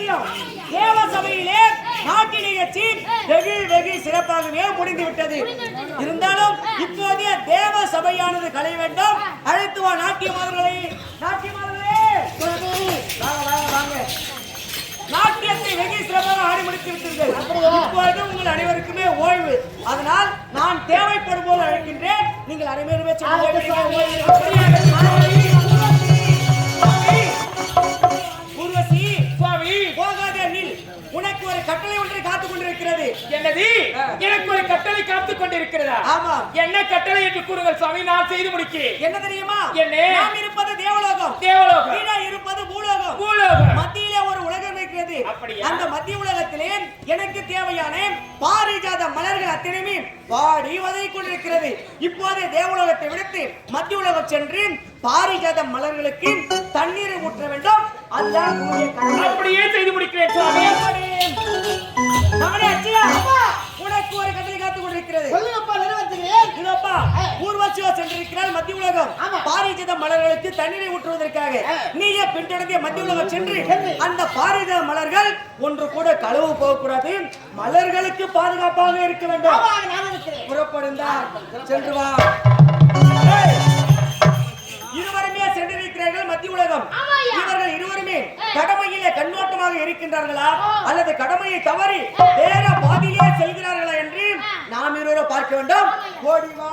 நிகழ்ச்சியும் தேவ சபையிலே நாட்டின் நிகழ்ச்சி வெகு வெகு சிறப்பாகவே முடிந்து விட்டது இருந்தாலும் இப்போதைய தேவ சபையானது கலை வேண்டும் அழைத்து வா நாட்டியமாதர்களை நாட்டியமாதர்களே. வாங்க வாங்க வாங்க. நாட்டியத்தை வெகு சிறப்பாக ஆடி முடித்து விட்டீர்கள். இப்போது உங்கள் அனைவருக்குமே ஓய்வு. அதனால் நான் தேவைப்படும் போது அழைக்கின்றேன். நீங்கள் அனைவருமே காத்துக் கொண்டிருக்கிறது என்னது எனக்கு ஒரு கட்டளை காத்துக் கொண்டிருக்கிறதா ஆமா. என்ன கட்டளை என்று கூறுங்கள் சுவாமி நான் செய்து முடிக்கிறேன். என்ன தெரியுமா? என்ன? நாம் இருப்பது தேவலோகம். தேவலோகம். கீழே இருப்பது பூலோகம். பூலோகம். மத்தியிலே ஒரு உலகம் இருக்கிறது? அந்த மத்திய உலகத்திலே எனக்கு தேவையான பாரிஜாத மலர்கள் அத்தனையுமே பாடி வதை கொண்டிருக்கிறது. இப்போது தேவலோகத்தை விடுத்து மத்திய உலகம் சென்று பாரிஜாத மலர்களுக்கு தண்ணீரை ஊற்ற வேண்டும். அதுதான். அப்படியே செய்து முடிக்கிறேன் சுவாமி. உனக்கு ஒரு கட்டளை காத்துக் கொண்டிருக்கிறது. சொல்லுங்கப்பா நிறைவேற்றுகிறேன் இதோப்பா ஊர்வசியோ சென்றிருக்கிறாள் மத்திய உலகம். ஆமா. பாரிஜாத மலர்களுக்கு தண்ணீரை ஊற்றுவதற்காக. நீயே பின்தொடர்ந்திய மத்திய உலகம் சென்று அந்த பாரிஜாத மலர்கள் ஒன்று கூட களவு போகக்கூடாது. மலர்களுக்கு பாதுகாப்பாக இருக்க வேண்டும். புறப்படுந்தா சென்று வா. இருவருமே சென்றிருக்கிறார்கள் மத்திய உலகம். இவர்கள் இருவருமே கடமையிலே கண்ணோட்டமாக இருக்கின்றார்களா? அல்லது கடமையை தவறி வேற பாதியிலே செல்கிறார்களா என்று நாம் இருவரும் பார்க்க வேண்டும். ஓடி வா.